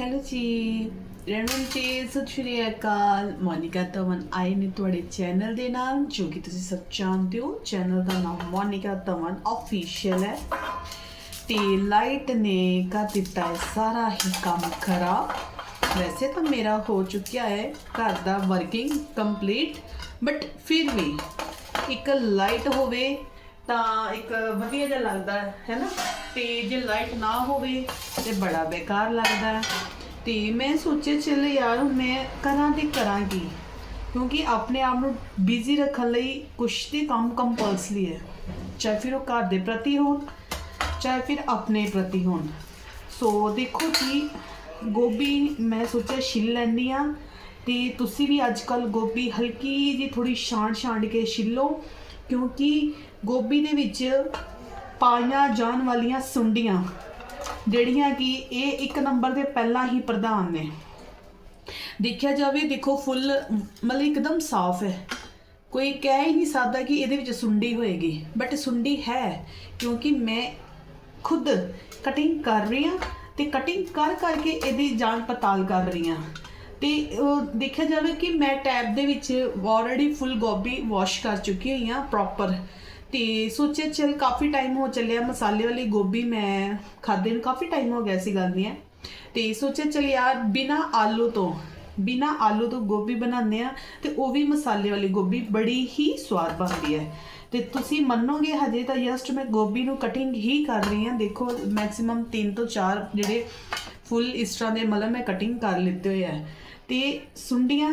Hello ਜੀ ਰਣਨ ਜੀ ਸਤਿ ਸ਼੍ਰੀ ਅਕਾਲ ਮੋਨਿਕਾ ਤਮਨ ਆਈ ਨੇ ਤੁਹਾਡੇ ਚੈਨਲ ਦੇ ਨਾਲ, ਜੋ ਕਿ ਤੁਸੀਂ ਸਭ ਜਾਣਦੇ ਹੋ। ਚੈਨਲ ਦਾ ਨਾਮ ਮੋਨਿਕਾ ਤਮਨ ਆਫੀਸ਼ੀਅਲ ਹੈ। ਤੇ ਲਾਈਟ ਨੇ ਕਰ ਦਿੱਤਾ ਹੈ ਸਾਰਾ ਹੀ ਕੰਮ ਖਰਾ ਵੈਸੇ ਤਾਂ ਮੇਰਾ ਹੋ ਚੁੱਕਿਆ ਹੈ ਘਰ ਦਾ ਵਰਕਿੰਗ ਕੰਪਲੀਟ ਬਟ ਫਿਰ ਵੀ ਇੱਕ ਲਾਈਟ ਹੋਵੇ ਤਾਂ ਇੱਕ ਵਧੀਆ ਜਿਹਾ ਲੱਗਦਾ ਹੈ ਨਾ? ਤੇ ਜੇ ਲਾਈਟ ਨਾ ਹੋਵੇ ਤੇ ਬੜਾ ਬੇਕਾਰ ਲੱਗਦਾ ਹੈ। ਤੇ ਮੈਂ ਸੋਚਿਆ, ਚੱਲ ਯਾਰ ਮੈਂ ਕਰਾਂ ਤੇ ਕਰਾਂਗੀ ਕਿਉਂਕਿ ਆਪਣੇ ਆਪ ਨੂੰ ਬਿਜ਼ੀ ਰੱਖਣ ਲਈ ਕੁਛ ਤੇ ਕੰਮ ਕੰਪਲਸਰੀ ਹੈ। ਚਾਹੇ ਫਿਰ ਉਹ ਘਰ ਦੇ ਪ੍ਰਤੀ ਹੋਣ, ਚਾਹੇ ਫਿਰ ਆਪਣੇ ਪ੍ਰਤੀ ਹੋਣ। ਸੋ ਦੇਖੋ ਜੀ, ਗੋਭੀ ਮੈਂ ਸੋਚਿਆ ਛਿੱਲ ਲੈਂਦੀ ਆ ਤੇ ਤੁਸੀਂ ਵੀ ਅੱਜ ਕੱਲ ਗੋਭੀ ਹਲਕੀ ਜੀ ਥੋੜੀ ਛਾਂਟ ਛਾਂਟ ਕੇ ਛਿੱਲੋ। ਕਿਉਂਕਿ ਗੋਭੀ ਦੇ ਵਿੱਚ ਪਾਈਆਂ ਜਾਣ ਵਾਲੀਆਂ ਸੁੰਡੀਆਂ, ਜਿਹੜੀਆਂ ਕਿ ਇਹ ਇੱਕ ਨੰਬਰ ਦੇ ਪਹਿਲਾਂ ਹੀ ਪ੍ਰਧਾਨ ਨੇ। ਦੇਖਿਆ ਜਾਵੇ, ਦੇਖੋ ਫੁੱਲ ਮਤਲਬ ਇੱਕਦਮ ਸਾਫ਼ ਹੈ। ਕੋਈ ਕਹਿ ਹੀ ਨਹੀਂ ਸਕਦਾ ਕਿ ਇਹਦੇ ਵਿੱਚ ਸੁੰਡੀ ਹੋਏਗੀ ਬਟ ਸੁੰਡੀ ਹੈ, ਕਿਉਂਕਿ ਮੈਂ ਖੁਦ ਕਟਿੰਗ ਕਰ ਰਹੀ ਹਾਂ ਤੇ ਕਟਿੰਗ ਕਰ ਕਰਕੇ ਇਹਦੀ ਜਾਂਚ ਪੜਤਾਲ ਕਰ ਰਹੀ ਹਾਂ। ਤੇ ਉਹ ਦੇਖਿਆ ਜਾਵੇ ਕਿ ਮੈਂ ਟੈਬ ਦੇ ਵਿੱਚ ਆਲਰੇਡੀ ਫੁੱਲ ਗੋਭੀ ਵਾਸ਼ ਕਰ ਚੁੱਕੀ ਹੋਈ ਹਾਂ ਪ੍ਰੋਪਰ ਤੇ ਸੋਚਿਆ ਚਲ ਕਾਫੀ ਟਾਈਮ ਹੋ ਚੱਲਿਆ ਮਸਾਲੇ ਵਾਲੀ ਗੋਭੀ ਮੈਂ ਖਾਦੇ ਨੂੰ, ਕਾਫੀ ਟਾਈਮ ਹੋ ਗਿਆ ਸੀ ਗੱਲ ਨਹੀਂ ਹੈ। ਤੇ ਸੋਚਿਆ ਚਲ ਯਾਰ ਬਿਨਾ ਆਲੂ ਤੋਂ, ਬਿਨਾ ਆਲੂ ਤੋਂ ਗੋਭੀ ਬਣਾਉਂਦੇ ਆ ਤੇ ਉਹ ਵੀ ਮਸਾਲੇ ਵਾਲੀ ਗੋਭੀ ਬੜੀ ਹੀ ਸਵਾਦ ਬਣਦੀ ਹੈ। ਤੇ ਤੁਸੀਂ ਮੰਨੋਗੇ ਹਜੇ ਤਾਂ ਜਸਟ ਮੈਂ ਗੋਭੀ ਨੂੰ ਕਟਿੰਗ ਹੀ ਕਰ ਰਹੀ ਹਾਂ। ਦੇਖੋ ਮੈਕਸਿਮਮ 3 ਤੋਂ 4 ਜਿਹੜੇ ਫੁੱਲ ਇਸ ਤਰ੍ਹਾਂ ਦੇ ਮਤਲਬ ਮੈਂ ਕਟਿੰਗ ਕਰ ਲਿੱਤੇ ਹੋਏ ਆ। ਤੇ ਸੁੰਡੀਆਂ,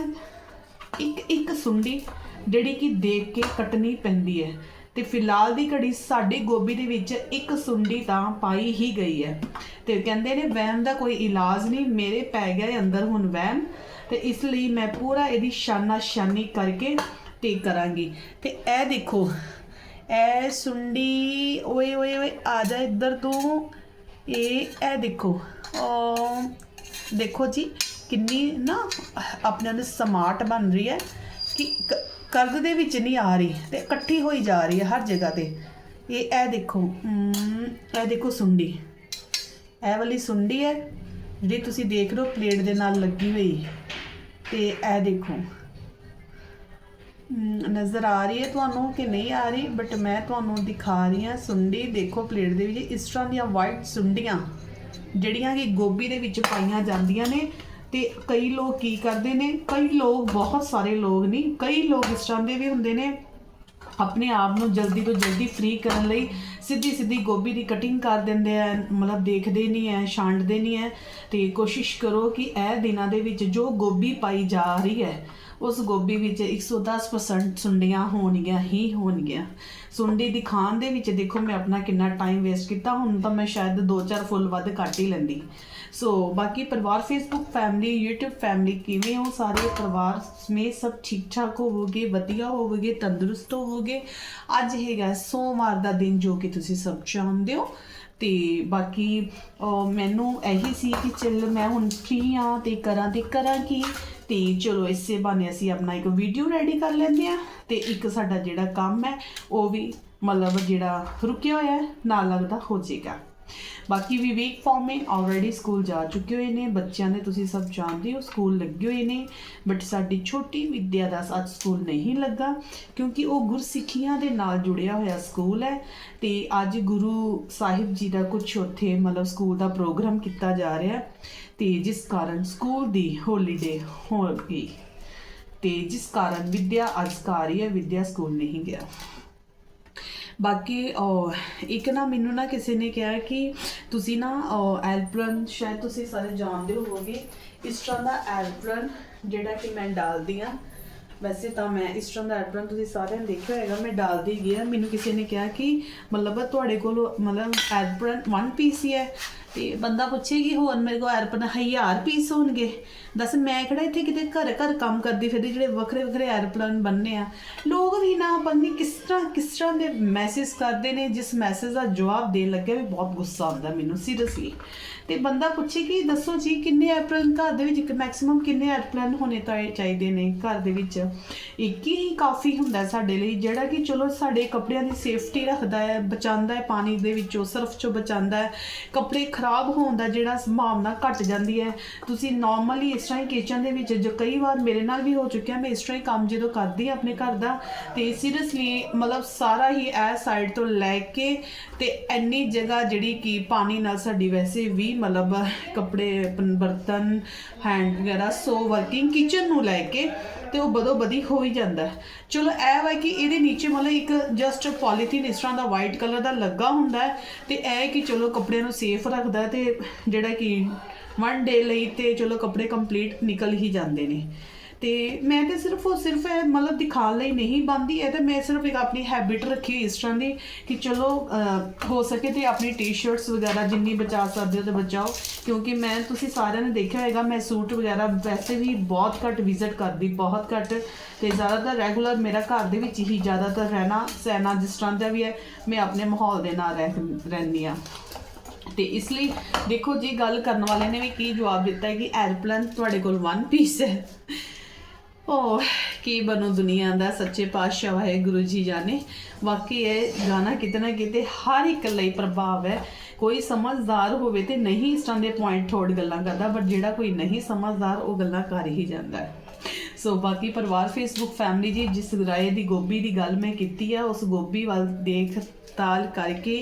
ਇੱਕ ਇੱਕ ਸੁੰਡੀ ਜਿਹੜੀ ਕਿ ਦੇਖ ਕੇ ਕੱਟਣੀ ਪੈਂਦੀ ਹੈ। ਤੇ ਫਿਲਹਾਲ ਦੀ ਘੜੀ ਸਾਡੀ ਗੋਭੀ ਦੇ ਵਿੱਚ ਇੱਕ ਸੁੰਡੀ ਤਾਂ ਪਾਈ ਹੀ ਗਈ ਹੈ। ਤੇ ਕਹਿੰਦੇ ਨੇ ਵਹਿਮ ਦਾ ਕੋਈ ਇਲਾਜ ਨਹੀਂ, ਮੇਰੇ ਪੈ ਗਿਆ ਹੈ ਅੰਦਰ ਹੁਣ ਵਹਿਮ। ਤੇ ਇਸ ਲਈ ਮੈਂ ਪੂਰਾ ਇਹਦੀ ਸ਼ਾਨਾ ਸ਼ਾਨੀ ਕਰਕੇ ਤੇ ਕਰਾਂਗੀ। ਤੇ ਇਹ ਦੇਖੋ, ਇਹ ਸੁੰਡੀ, ਓਏ ਓਏ ਓਏ, ਆ ਜਾ ਇੱਧਰ ਤੂੰ। ਇਹ ਇਹ ਦੇਖੋ ਦੇਖੋ ਜੀ ਕਿੰਨੀ ਨਾ ਆਪਣੇ ਆਪ ਨੂੰ ਸਮਾਰਟ ਬਣ ਰਹੀ ਹੈ ਕਿ ਕ- ਕਰਦ ਦੇ ਵਿੱਚ ਨਹੀਂ ਆ ਰਹੀ ਤੇ ਇਕੱਠੀ ਹੋਈ ਜਾ ਰਹੀ ਹੈ ਹਰ ਜਗ੍ਹਾ ਤੇ। ਇਹ ਇਹ ਦੇਖੋ ਇਹ ਦੇਖੋ ਸੁੰਡੀ। ਇਹ ਵਾਲੀ ਸੁੰਡੀ ਹੈ ਜਿਹੜੀ ਤੁਸੀਂ ਦੇਖ ਰਹੇ ਹੋ, ਪਲੇਟ ਦੇ ਨਾਲ ਲੱਗੀ ਹੋਈ। ਤੇ ਇਹ ਦੇਖੋ ਨਜ਼ਰ ਆ ਰਹੀ ਹੈ ਤੁਹਾਨੂੰ ਕਿ ਨਹੀਂ ਆ ਰਹੀ ਬਟ ਮੈਂ ਤੁਹਾਨੂੰ ਦਿਖਾ ਰਹੀ ਹਾਂ ਸੁੰਡੀ। ਦੇਖੋ ਪਲੇਟ ਦੇ ਵਿੱਚ ਇਸ ਤਰ੍ਹਾਂ ਦੀਆਂ ਵਾਈਟ ਸੁੰਡੀਆਂ, ਜਿਹੜੀਆਂ ਕਿ ਗੋਭੀ ਦੇ ਵਿੱਚ ਪਾਈਆਂ ਜਾਂਦੀਆਂ ਨੇ। ਤੇ ਕਈ ਲੋਕ ਕੀ ਕਰਦੇ ਨੇ? ਕਈ ਲੋਕ, ਬਹੁਤ ਸਾਰੇ ਲੋਕ ਨਹੀਂ, ਕਈ ਲੋਕ ਇਸ ਤਰ੍ਹਾਂ ਦੇ ਵੀ ਹੁੰਦੇ ਨੇ, ਆਪਣੇ ਆਪ ਨੂੰ ਜਲਦੀ ਤੋਂ ਜਲਦੀ ਫ੍ਰੀ ਕਰਨ ਲਈ ਸਿੱਧੀ ਸਿੱਧੀ ਗੋਭੀ ਦੀ ਕਟਿੰਗ ਕਰ ਦਿੰਦੇ ਆ, ਮਤਲਬ ਦੇਖਦੇ ਨਹੀਂ ਐ ਛਾਂਟਦੇ ਨਹੀਂ ਐ ਤੇ ਕੋਸ਼ਿਸ਼ ਕਰੋ ਕਿ ਇਹ ਦਿਨਾਂ ਦੇ ਵਿੱਚ ਜੋ ਗੋਭੀ ਪਾਈ ਜਾ ਰਹੀ ਹੈ, ਉਸ ਗੋਭੀ ਵਿੱਚ 110% ਸੁੰਡੀਆਂ ਹੋਣਗੀਆਂ ਹੀ ਹੋਣਗੀਆਂ। ਸੁੰਡੀ ਦੀ ਖਾਣ ਦੇ ਵਿੱਚ ਦੇਖੋ ਮੈਂ ਆਪਣਾ ਕਿੰਨਾ ਟਾਈਮ ਵੇਸਟ ਕੀਤਾ, ਹੁਣ ਤਾਂ ਮੈਂ ਸ਼ਾਇਦ 2-4 ਫੁੱਲ ਵੱਧ ਕੱਟ ਹੀ ਲੈਂਦੀ। ਸੋ ਬਾਕੀ ਪਰਿਵਾਰ ਫੇਸਬੁੱਕ ਫੈਮਿਲੀ YouTube ਫੈਮਿਲੀ ਕਿਵੇਂ ਹੋ ਸਾਰੇ? ਪਰਿਵਾਰ ਸਮੇਤ ਸਭ ਠੀਕ ਠਾਕ ਹੋਵੋਗੇ, ਵਧੀਆ ਹੋਵੋਗੇ, ਤੰਦਰੁਸਤ ਹੋਵੋਗੇ? ਅੱਜ ਹੈਗਾ ਸੋਮਵਾਰ ਦਾ ਦਿਨ ਜੋ ਕਿ ਤੁਸੀਂ ਸਭ ਜਾਣਦੇ ਹੋ। ਤੇ ਬਾਕੀ ਮੈਨੂੰ ਇਹੀ ਸੀ ਕਿ ਚੱਲ ਮੈਂ ਹੁਣ ਫ੍ਰੀ ਆ ਤੇ ਕਰਾਂ ਤੇ ਕਰਾਂ ਕੀ? ਤੇ ਚਲੋ ਇਸੇ ਬਹਾਨੇ ਅਸੀਂ ਆਪਣਾ ਇੱਕ ਵੀਡੀਓ ਰੈਡੀ ਕਰ ਲੈਂਦੇ ਆ ਤੇ ਇੱਕ ਸਾਡਾ ਜਿਹੜਾ ਕੰਮ ਹੈ, ਉਹ ਵੀ ਮਤਲਬ ਜਿਹੜਾ ਰੁਕਿਆ ਹੋਇਆ ਹੈ, ਨਾਲ ਲੱਗਦਾ ਹੋ ਜਾਏਗਾ। ਬਾਕੀ ਵਿਵੇਕ ਫਾਰਮੇ ਆਲਰੇਡੀ ਸਕੂਲ ਜਾ ਚੁੱਕੇ ਹੋਏ ਨੇ, ਬੱਚਿਆਂ ਦੇ ਤੁਸੀਂ ਸਭ ਜਾਣਦੇ ਹੋ ਸਕੂਲ ਲੱਗੇ ਹੋਏ ਨੇ ਬਟ ਸਾਡੀ ਛੋਟੀ ਵਿਦਿਆ ਦਾ ਅੱਜ ਸਕੂਲ ਨਹੀਂ ਲੱਗਾ, ਕਿਉਂਕਿ ਉਹ ਗੁਰਸਿੱਖੀਆਂ ਦੇ ਨਾਲ ਜੁੜਿਆ ਹੋਇਆ ਸਕੂਲ ਹੈ, ਤੇ ਅੱਜ ਗੁਰੂ ਸਾਹਿਬ ਜੀ ਦਾ ਕੁਝ ਉੱਥੇ ਮਤਲਬ ਸਕੂਲ ਦਾ ਪ੍ਰੋਗਰਾਮ ਕੀਤਾ ਜਾ ਰਿਹਾ ਹੈ ਤੇ ਜਿਸ ਕਾਰਨ ਸਕੂਲ ਦੀ ਹੋਲੀਡੇ ਹੋ ਗਈ, ਤੇ ਜਿਸ ਕਾਰਨ ਵਿਦਿਆ ਅੱਜ ਘਰ ਹੀ ਹੈ ਵਿਦਿਆ ਸਕੂਲ ਨਹੀਂ ਗਿਆ। ਬਾਕੀ ਇੱਕ ਨਾ ਮੈਨੂੰ ਨਾ ਕਿਸੇ ਨੇ ਕਿਹਾ ਕਿ ਤੁਸੀਂ ਨਾ ਐਲਪਰਨ, ਸ਼ਾਇਦ ਤੁਸੀਂ ਸਾਰੇ ਜਾਣਦੇ ਹੋਵੋਗੇ, ਇਸ ਤਰ੍ਹਾਂ ਦਾ ਐਲਪਰਨ ਜਿਹੜਾ ਕਿ ਮੈਂ ਡਾਲਦੀ ਆ ਵੈਸੇ ਤਾਂ ਮੈਂ ਇਸ ਤਰ੍ਹਾਂ ਦਾ ਐਲਪਰਨ ਤੁਸੀਂ ਸਾਰਿਆਂ ਨੇ ਦੇਖਿਆ ਹੋਏਗਾ, ਮੈਂ ਡਾਲਦੀ ਗਿਆ ਮੈਨੂੰ ਕਿਸੇ ਨੇ ਕਿਹਾ ਕਿ ਮਤਲਬ ਤੁਹਾਡੇ ਕੋਲ ਮਤਲਬ ਐਲਪਰਨ ਵਨ ਪੀਸ ਹੀ ਹੈ। ਤੇ ਬੰਦਾ ਪੁੱਛੇ ਕਿ ਹੋਰ ਮੇਰੇ ਕੋਲ ਐਲਪਰਨ ਹਜ਼ਾਰ ਪੀਸ ਹੋਣਗੇ। ਦੱਸ, ਮੈਂ ਕਿਹੜਾ ਇੱਥੇ ਕਿਤੇ ਘਰ ਘਰ ਕੰਮ ਕਰਦੀ ਫਿਰਦੀ, ਜਿਹੜੇ ਵੱਖਰੇ ਵੱਖਰੇ ਐਰਪਲਨ ਬੰਨੇ ਆ? ਲੋਕ ਵੀ ਨਾ ਬੰਦੀ ਕਿਸ ਤਰ੍ਹਾਂ ਕਿਸ ਤਰ੍ਹਾਂ ਦੇ ਮੈਸੇਜ ਕਰਦੇ ਨੇ, ਜਿਸ ਮੈਸੇਜ ਦਾ ਜਵਾਬ ਦੇਣ ਲੱਗਿਆ ਵੀ ਬਹੁਤ ਗੁੱਸਾ ਆਉਂਦਾ ਮੈਨੂੰ ਸੀਰੀਅਸਲੀ ਤੇ ਬੰਦਾ ਪੁੱਛੇ ਕਿ ਦੱਸੋ ਜੀ, ਕਿੰਨੇ ਐਰਪਲਨ ਘਰ ਦੇ ਵਿੱਚ ਮੈਕਸਿਮਮ ਕਿੰਨੇ ਐਰਪਲਨ ਹੋਣੇ ਤਾਂ ਚਾਹੀਦੇ ਨੇ ਘਰ ਦੇ ਵਿੱਚ? ਇੱਕ ਹੀ ਕਾਫੀ ਹੁੰਦਾ ਸਾਡੇ ਲਈ, ਜਿਹੜਾ ਕਿ ਚਲੋ ਸਾਡੇ ਕੱਪੜਿਆਂ ਦੀ ਸੇਫਟੀ ਰੱਖਦਾ ਹੈ, ਬਚਾਉਂਦਾ ਹੈ ਪਾਣੀ ਦੇ ਵਿੱਚੋਂ, ਸਰਫ ਚੋਂ ਬਚਾਉਂਦਾ ਹੈ। ਕੱਪੜੇ ਖਰਾਬ ਹੋਣ ਦਾ ਜਿਹੜਾ ਸੰਭਾਵਨਾ ਘਟ ਜਾਂਦੀ ਹੈ। ਤੁਸੀਂ ਨਾਰਮਲੀ ਇਸ ਤਰ੍ਹਾਂ ਹੀ ਕਿਚਨ ਦੇ ਵਿੱਚ ਜੋ ਕਈ ਵਾਰ ਮੇਰੇ ਨਾਲ ਵੀ ਹੋ ਚੁੱਕਿਆ, ਮੈਂ ਇਸ ਤਰ੍ਹਾਂ ਹੀ ਕੰਮ ਜਦੋਂ ਕਰਦੀ ਹਾਂ ਆਪਣੇ ਘਰ ਦਾ, ਤੇ ਸੀਰੀਅਸਲੀ ਮਤਲਬ ਸਾਰਾ ਹੀ ਇਹ ਸਾਈਡ ਤੋਂ ਲੈ ਕੇ ਤੇ ਇੰਨੀ ਜਗ੍ਹਾ ਜਿਹੜੀ ਕਿ ਪਾਣੀ ਨਾਲ ਸਾਡੀ ਵੈਸੇ ਵੀ ਮਤਲਬ ਕੱਪੜੇ ਬਰਤਨ ਹੈਂਡ ਵਗੈਰਾ ਸੋ ਵਰਕਿੰਗ ਕਿਚਨ ਨੂੰ ਲੈ ਕੇ ਤੇ ਉਹ ਬਦੋ ਬਦੀ ਹੋ ਹੀ ਜਾਂਦਾ ਚਲੋ ਇਹ ਵਾ ਕਿ ਇਹਦੇ ਨੀਚੇ ਮਤਲਬ ਇੱਕ ਜਸਟ ਪੋਲੀਥੀਨ ਇਸ ਤਰ੍ਹਾਂ ਦਾ ਵਾਈਟ ਕਲਰ ਦਾ ਲੱਗਾ ਹੁੰਦਾ ਹੈ ਤੇ ਇਹ ਕਿ ਚਲੋ ਕੱਪੜਿਆਂ ਨੂੰ ਸੇਫ ਰੱਖਦਾ ਹੈ ਤੇ ਜਿਹੜਾ ਕਿ ਵਨ ਡੇ ਲਈ ਤੇ ਚਲੋ ਕੱਪੜੇ ਕੰਪਲੀਟ ਨਿਕਲ ਹੀ ਜਾਂਦੇ ਨੇ। ਤੇ ਮੈਂ ਤੇ ਸਿਰਫ ਉਹ ਸਿਰਫ ਇਹ ਮਤਲਬ ਦਿਖਾਉਣ ਲਈ ਨਹੀਂ ਬੰਦੀ ਇਹ ਤਾਂ ਮੈਂ ਸਿਰਫ ਇੱਕ ਆਪਣੀ ਹੈਬਿਟ ਰੱਖੀ ਹੋਈ ਇਸ ਤਰ੍ਹਾਂ ਦੀ ਕਿ ਚਲੋ ਹੋ ਸਕੇ ਤੇ ਆਪਣੀ ਟੀ-ਸ਼ਰਟਸ ਵਗੈਰਾ ਜਿੰਨੀ ਬਚਾ ਸਕਦੇ ਹੋ ਤੇ ਬਚਾਓ, ਕਿਉਂਕਿ ਮੈਂ, ਤੁਸੀਂ ਸਾਰਿਆਂ ਨੇ ਦੇਖਿਆ ਹੋਵੇਗਾ ਮੈਂ ਸੂਟ ਵਗੈਰਾ ਵੈਸੇ ਵੀ ਬਹੁਤ ਘੱਟ ਵਿਜ਼ਿਟ ਕਰਦੀ, ਬਹੁਤ ਘੱਟ ਤੇ ਜ਼ਿਆਦਾਤਰ ਰੈਗੂਲਰ ਮੇਰਾ ਘਰ ਦੇ ਵਿੱਚ ਹੀ ਜ਼ਿਆਦਾਤਰ ਰਹਿਣਾ, ਸਹਿਣਾ ਜਿਸ ਤਰ੍ਹਾਂ ਦਾ ਵੀ ਹੈ, ਮੈਂ ਆਪਣੇ ਮਾਹੌਲ ਦੇ ਨਾਲ ਰਹਿ, ਰਹਿੰਦੀ ਆ ਤੇ ਇਸ ਲਈ ਦੇਖੋ, ਜੀ ਗੱਲ ਕਰਨ ਵਾਲੇ ਨੇ ਵੀ ਕੀ ਜਵਾਬ ਦਿੱਤਾ ਹੈ ਕਿ ਐਰਪਲੇਨ ਤੁਹਾਡੇ ਕੋਲ ਵਨ ਪੀਸ ਹੈ ਓ ਕੀ ਬਣੂ ਦੁਨੀਆ ਦਾ ਸੱਚੇ ਪਾਤਸ਼ਾਹ ਵਾਹਿਗੁਰੂ ਜੀ ਜਾਣੇ ਵਾਕਈ ਇਹ ਗਾਣਾ ਕਿਤੇ ਨਾ ਕਿਤੇ ਹਰ ਇੱਕ ਲਈ ਪ੍ਰਭਾਵ ਹੈ। ਕੋਈ ਸਮਝਦਾਰ ਹੋਵੇ ਤੇ ਨਹੀਂ ਇਸ ਤਰ੍ਹਾਂ ਦੇ ਪੁਆਇੰਟ ਥੋੜ ਗੱਲਾਂ ਕਰਦਾ ਬਟ ਜਿਹੜਾ ਕੋਈ ਨਹੀਂ ਸਮਝਦਾਰ, ਉਹ ਗੱਲਾਂ ਕਰ ਹੀ ਜਾਂਦਾ ਹੈ। ਸੋ ਬਾਕੀ ਪਰਿਵਾਰ ਫੇਸਬੁੱਕ ਫੈਮਿਲੀ ਜੀ, ਜਿਸ ਰਾਏ ਦੀ ਗੋਭੀ ਦੀ ਗੱਲ ਮੈਂ ਕੀਤੀ ਹੈ ਉਸ ਗੋਭੀ ਵੱਲ ਦੇਖ ਤਾਲ ਕਰਕੇ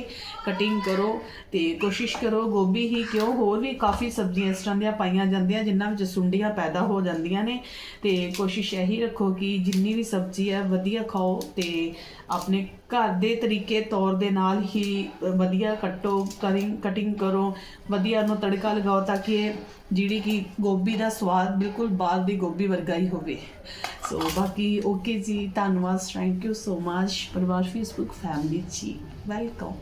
ਕਟਿੰਗ ਕਰੋ ਤੇ ਕੋਸ਼ਿਸ਼ ਕਰੋ। ਗੋਭੀ ਹੀ ਕਿਉਂ? ਹੋਰ ਵੀ ਕਾਫੀ ਸਬਜ਼ੀਆਂ ਇਸ ਤਰ੍ਹਾਂ ਦੀਆਂ ਪਾਈਆਂ ਜਾਂਦੀਆਂ, ਜਿਨ੍ਹਾਂ ਵਿੱਚ ਸੁੰਡੀਆਂ ਪੈਦਾ ਹੋ ਜਾਂਦੀਆਂ ਨੇ। ਤੇ ਕੋਸ਼ਿਸ਼ ਇਹੀ ਰੱਖੋ ਕਿ ਜਿੰਨੀ ਵੀ ਸਬਜ਼ੀ ਹੈ, ਵਧੀਆ ਖਾਓ ਤੇ ਆਪਣੇ ਘਰ ਦੇ ਤਰੀਕੇ, ਤੌਰ ਦੇ ਨਾਲ ਹੀ ਵਧੀਆ ਕੱਟੋ ਕਰਿੰਗ ਕਟਿੰਗ ਕਰੋ, ਵਧੀਆ ਨੂੰ ਤੜਕਾ ਲਗਾਓ ਤਾਂ ਕਿ ਇਹ ਜਿਹੜੀ ਕਿ ਗੋਭੀ ਦਾ ਸਵਾਦ ਬਿਲਕੁਲ ਬਾਹਰ ਦੀ ਗੋਭੀ ਵਰਗਾ ਹੀ ਹੋਵੇ। ਸੋ ਬਾਕੀ ਓਕੇ ਜੀ, ਧੰਨਵਾਦ ਥੈਂਕ ਯੂ ਸੋ ਮਚ ਪਰਿਵਾਰ ਫੇਸਬੁੱਕ ਫੈਮਿਲੀ ਜੀ ਵੈਲਕਮ